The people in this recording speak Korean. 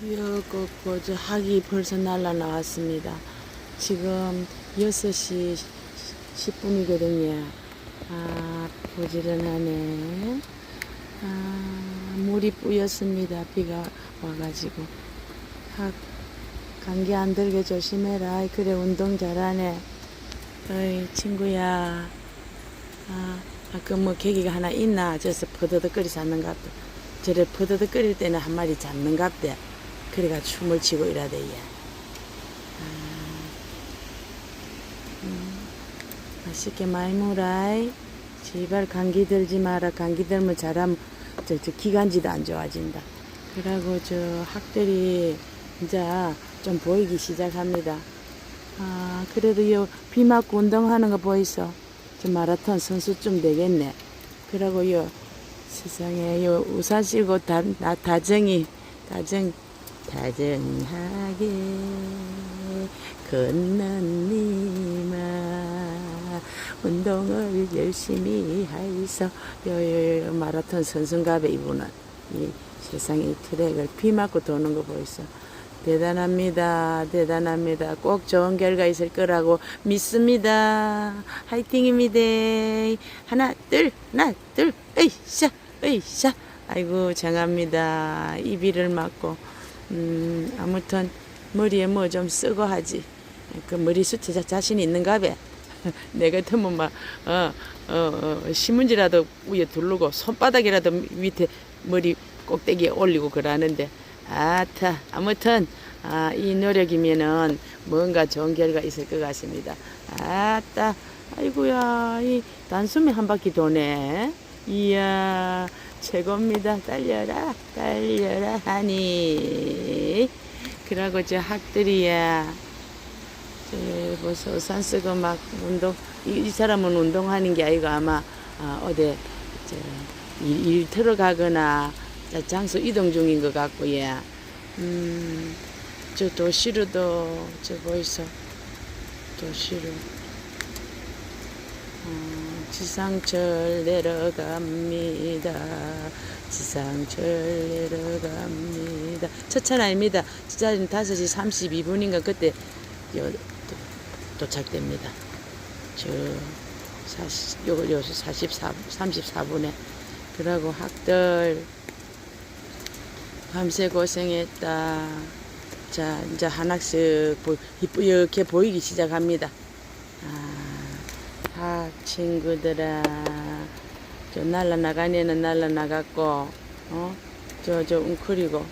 기어갖고 저 학이 벌써 날라 나왔습니다. 지금 6시 10분이거든요. 아, 부지런하네. 아, 물이 뿌였습니다. 비가 와가지고. 학, 감기 안 들게 조심해라. 그래, 운동 잘하네. 어이, 친구야. 아, 아까 뭐 계기가 하나 있나? 저서 퍼더덕거리 잡는갑다. 저래 퍼더덕거릴 때는 한 마리 잡는갑대. 그래가 춤을 추고 이라대, 얘. 맛있게 많이 먹어라. 제발 감기 들지 마라. 감기 들면 잘하면 저, 저 기관지도 안 좋아진다. 그러고 저 학들이 이제 좀 보이기 시작합니다. 아, 그래도 요 비 맞고 운동하는 거 보이소? 저 마라톤 선수쯤 되겠네. 그러고 요 세상에 요 우산 쓰고 다, 나 다정이 다정 다정하게 니마. 운동을 열심히 하이소 요요 마라톤 선수인가봐 이분은. 이 세상에 이 트랙을 비 맞고 도는 거 보이소. 대단합니다 대단합니다. 꼭 좋은 결과 있을 거라고 믿습니다. 화이팅입니다. 하나 둘 하나 둘 으이샤 으이샤 아이고 장합니다 이 비를 맞고 음 아무튼 머리에 뭐 좀 쓰고 하지 그 머리숱에 자- 자신 있는가 봐. 내 같으면 막, 어, 어, 어, 신문지라도 위에 두르고 손바닥이라도 밑에 머리 꼭대기에 올리고 그러는데, 아타, 아무튼, 아, 이 노력이면은 뭔가 좋은 결과 있을 것 같습니다. 아따, 아이고야, 이 단숨에 한 바퀴 도네. 이야, 최고입니다. 달려라, 달려라 하니. 그러고 저 학들이야. 저 벌써 우산 쓰고 막 운동 이, 이 사람은 운동하는 게 아니고 아마 아, 어디 저, 일, 일 들어가거나 자, 장소 이동 중인 것 같고 예. 음, 저 도시로도 저 보이소 도시로 어, 지상철 내려갑니다. 지상철 내려갑니다. 첫차 아닙니다. 진짜 5시 32분인가 그때 도착됩니다. 저 40, 요, 요 44, 34분에. 그러고 학들 밤새 고생했다. 자, 이제 한학씩 보, 이쁘게 보이기 시작합니다. 아, 학 친구들아. 저 날라나가네는 날라나갔고, 어? 저, 저 웅크리고,